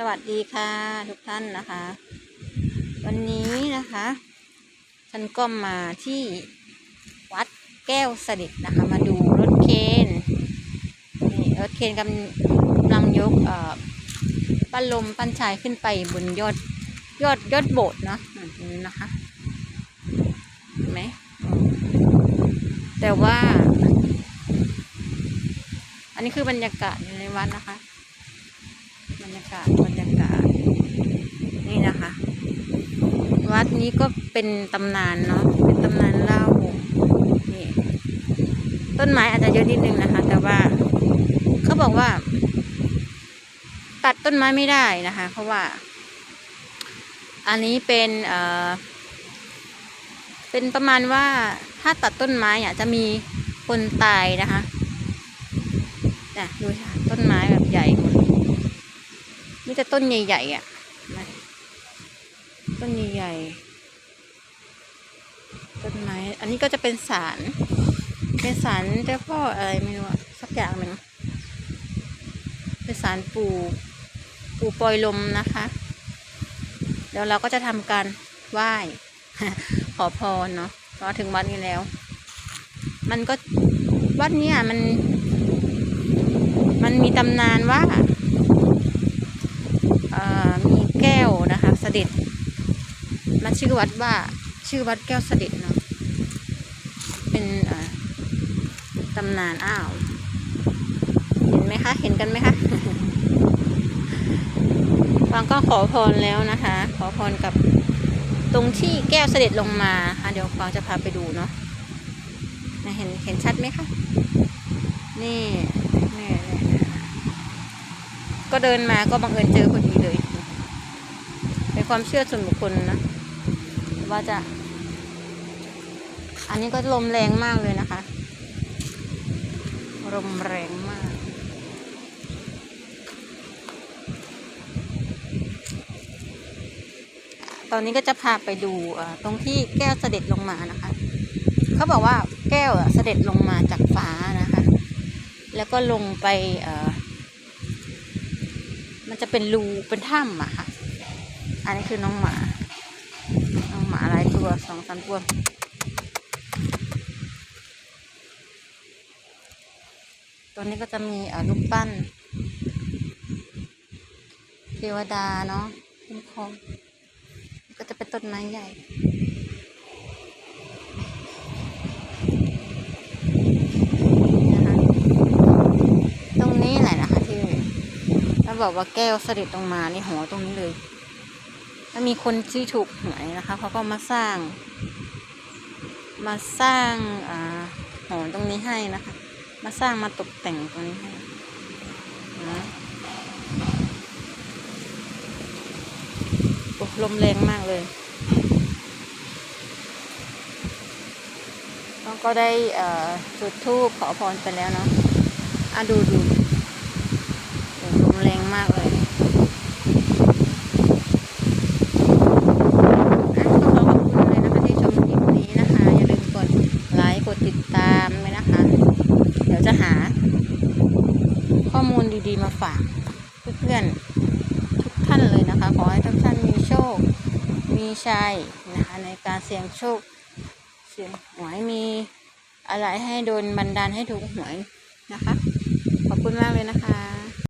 สวัสดีค่ะทุกท่านนะคะ วันนี้นะคะฉันก็มาที่วัดแก้วสด็จนะคะ มาดูรถเคนนี่รถเคนกำลังยกปั้นลมปั้นชายขึ้นไปบนยอดยอดยอดโบสถ์เนาะตรงนี้นะคะเห็นไหมแต่ว่า อันนี้คือบรรยากาศในวัดนะคะ รรยากาศบรรยากาศนี่นะคะ วัดนี้ก็เป็นตำนานเนาะเป็นตำนานเล่านี่ต้นไม้อาจจะเยอะนิดนึงนะคะ แต่ว่าเขาบอกว่า ตัดต้นไม้ไม่ได้นะคะ เพราะว่า อันนี้เป็นเอ่อเป็นประมาณว่าถ้าตัดต้นไม้อะจะมีคนตายนะคะน่ะดูค่ะต้นไม้แบบใหญ่หมด นี่แต่ต้นใหญ่ๆอะนะต้นใหญ่ๆต้นไม้ อันนี้ก็จะเป็นสาร เป็นสารเจ้าพ่ออะไรไม่รู้สักอย่างหนึ่งเป็นสารปู่ปู่ปล่อยลมนะคะ เดี๋ยวเราก็จะทำการไหว้ขอพรเนาะพอถึงวัดนี้แล้ว มันก็วัดเนี้ยมัน มันมีตำนานว่า เอ่อมีแก้วนะคะ เส ด็จมาชื่อวัดว่าชื่อวัดแก้วเสด็จเนาะเป็นตำนานอ้าว เห็นไหมคะ เห็นกันไหมคะฟางก็ขอพรแล้วนะคะ ขอพรกับตรงที่แก้วเสด็จลงมาค่ะเดี๋ยวฟางจะพาไปดูเนาะเห็นเห็นชัดไหมคะ นี่นี่ก็เดินมาก็บังเอิญเจอพอดีเลย ความเชื่อส่วนบุคคลนะ ว่าจะ อันนี้ก็ลมแรงมากเลยนะคะ ลมแรงมาก ตอนนี้ก็จะพาไปดูตรงที่แก้วเสด็จลงมานะคะ เขาบอกว่าแก้วเสด็จลงมาจากฟ้านะคะ แล้วก็ลงไปมันจะเป็นรูเป็นถ้ำอะค่ะ อันนี้คือน้องหมา น้องหมาหลายตัวสองสามตัวตัวนี้ก็จะมีรูปปั้นเทวดาเนาะคุ้มครองก็จะเป็นต้นไม้ใหญ่นะคะตรงนี้แหละนะคะที่ถ้าบอกว่าแก้วเสด็จลงมานี่หัวตรงนี้เลย ถ้ามีคนที่ถูกหวยนะคะเขาก็มาสร้าง มาสร้างอ่าหอตรงนี้ให้นะคะ มาสร้างมาตกแต่งตรงนี้ให้นะโอ้ลมแรงมากเลยแล้วก็ได้จุดธูปขอพรไปแล้วเนาะอะดูดู โอ้ลมแรงมากเลยอะก็ขอขอบคุณเลยนะคะที่ชมคลิปนี้นะคะ อย่าลืมกดไลค์ กดติดตามไว้นะคะ เดี๋ยวจะหา ข้อมูลดีๆมาฝาก เพื่อนๆทุกท่านเลยนะคะ ขอให้ทุกท่านมีโชค มีชัยนะคะในการเสี่ยงโชค เสี่ยงหวยมีอะไรให้โดนบันดาลให้ถูกหวยนะคะ ขอบคุณมากเลยนะคะ